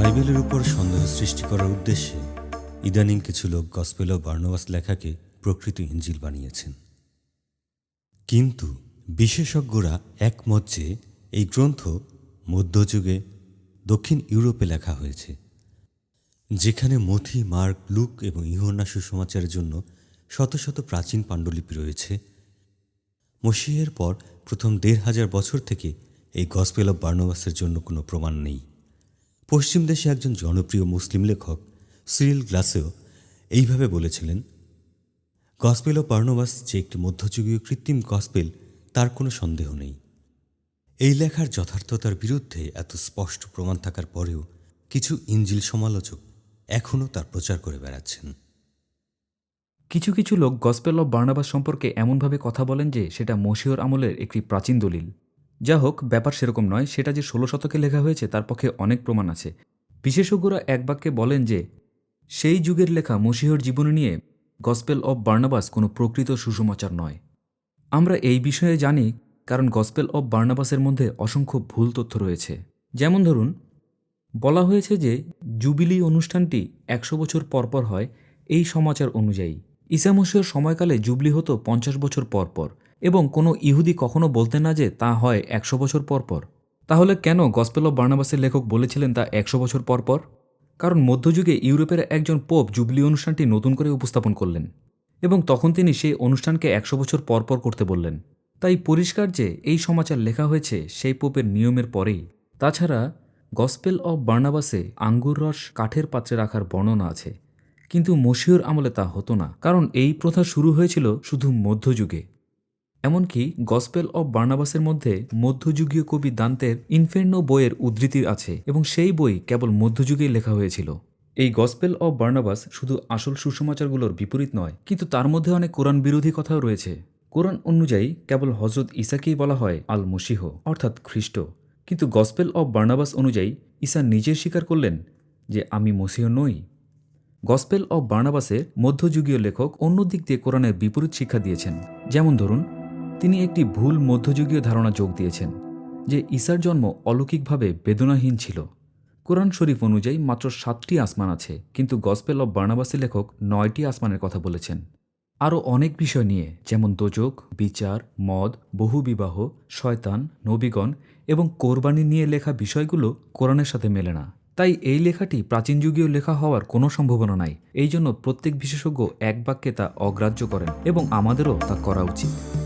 বাইবেলের উপর সন্দেহ সৃষ্টি করার উদ্দেশ্যে ইদানিং কিছু লোক গসপেল বার্নবাস লেখাকে প্রকৃত ইঞ্জিল বানিয়েছেন। কিন্তু বিশেষজ্ঞরা একমত যে এই গ্রন্থ মধ্যযুগে দক্ষিণ ইউরোপে লেখা হয়েছে, যেখানে মথি, মার্ক, লুক এবং ইহন্না সুসমাচারের জন্য শত শত প্রাচীন পাণ্ডুলিপি রয়েছে। মসিহের পর প্রথম দেড় হাজার বছর থেকে এই গসপেল অব বার্নবাসের জন্য কোনো প্রমাণ নেই। পশ্চিম দেশে একজন জনপ্রিয় মুসলিম লেখক সিরিল গ্লাসেও এইভাবে বলেছিলেন, গসপেল অব বার্নবাস যে একটি মধ্যযুগীয় কৃত্রিম গসপেল, তার কোনো সন্দেহ নেই। এই লেখার যথার্থতার বিরুদ্ধে এত স্পষ্ট প্রমাণ থাকার পরেও কিছু ইঞ্জিল সমালোচক এখনও তার প্রচার করে বেড়াচ্ছেন। কিছু কিছু লোক গসপেল অব বার্নাবাস সম্পর্কে এমনভাবে কথা বলেন যে সেটা মশিয়র আমলের একটি প্রাচীন দলিল। যা হোক ব্যাপার সেরকম নয়। সেটা যে ষোলো শতকে লেখা হয়েছে, তার পক্ষে অনেক প্রমাণ আছে। বিশেষজ্ঞরা এক বাক্যে বলেন যে, সেই যুগের লেখা মসিহর জীবনী নিয়ে গসপেল অব বার্নাবাস কোনো প্রকৃত সুসমাচার নয়। আমরা এই বিষয়ে জানি, কারণ গসপেল অব বার্নাবাসের মধ্যে অসংখ্য ভুল তথ্য রয়েছে। যেমন ধরুন, বলা হয়েছে যে, জুবিলি অনুষ্ঠানটি একশো বছর পরপর হয়, এই সমাচার অনুযায়ী। ইসামসীয় সময়কালে জুবলি হতো পঞ্চাশ বছর পর পর। এবং কোনো ইহুদি কখনো বলতেন না যে তা হয় একশো বছর পর পর। তাহলে কেন গসপেল অব বার্নাবাসের লেখক বলেছিলেন তা একশো বছর পর পর? কারণ মধ্যযুগে ইউরোপের একজন পোপ জুবলি অনুষ্ঠানটি নতুন করে উপস্থাপন করলেন এবং তখন তিনি সেই অনুষ্ঠানকে একশো বছর পর পর করতে বললেন। তাই পরিষ্কার যে এই সমাচার লেখা হয়েছে সেই পোপের নিয়মের পরেই। তাছাড়া, গসপেল অব বার্নাবাসে আঙ্গুর রস কাঠের পাত্রে রাখার বর্ণনা আছে। কিন্তু মশিউর আমলে তা হতো না, কারণ এই প্রথা শুরু হয়েছিল শুধু মধ্যযুগে। এমনকি গসপেল অব বার্নাবাসের মধ্যে মধ্যযুগীয় কবি দান্তের ইনফের্নো বইয়ের উদ্ধৃতি আছে এবং সেই বই কেবল মধ্যযুগেই লেখা হয়েছিল। এই গসপেল অব বার্নাবাস শুধু আসল সুসমাচারগুলোর বিপরীত নয়, কিন্তু তার মধ্যে অনেক কোরআন বিরোধী কথাও রয়েছে। কোরআন অনুযায়ী কেবল হজরত ইসাকেই বলা হয় আল মসিহ অর্থাৎ খ্রিস্ট। কিন্তু গসপেল অব বার্নাবাস অনুযায়ী ঈসা নিজে স্বীকার করলেন যে আমি মসিহ নই। গসপেল অব বার্নাবাসের মধ্যযুগীয় লেখক অন্য দিক দিয়ে কোরআনের বিপরীত শিক্ষা দিয়েছেন। যেমন ধরুন তিনি একটি ভুল মধ্যযুগীয় ধারণা যোগ দিয়েছেন, যে ঈসার জন্ম অলৌকিকভাবে বেদনাহীন ছিল। কোরআন শরীফ অনুযায়ী মাত্র সাতটি আসমান আছে, কিন্তু গসপেল অব বার্নাবাসের লেখক নয়টি আসমানের কথা বলেছেন। আরও অনেক বিষয় নিয়ে, যেমন দোজক, বিচার, মদ, বহুবিবাহ, শয়তান, নবীগণ এবং কোরবানি নিয়ে লেখা বিষয়গুলো কোরআনের সাথে মেলে না। তাই এই লেখাটি প্রাচীন যুগীয় লেখা হওয়ার কোনো সম্ভাবনা নাই। এই জন্য প্রত্যেক বিশেষজ্ঞ এক বাক্যে তা অগ্রাহ্য করেন এবং আমাদেরও তা করা উচিত।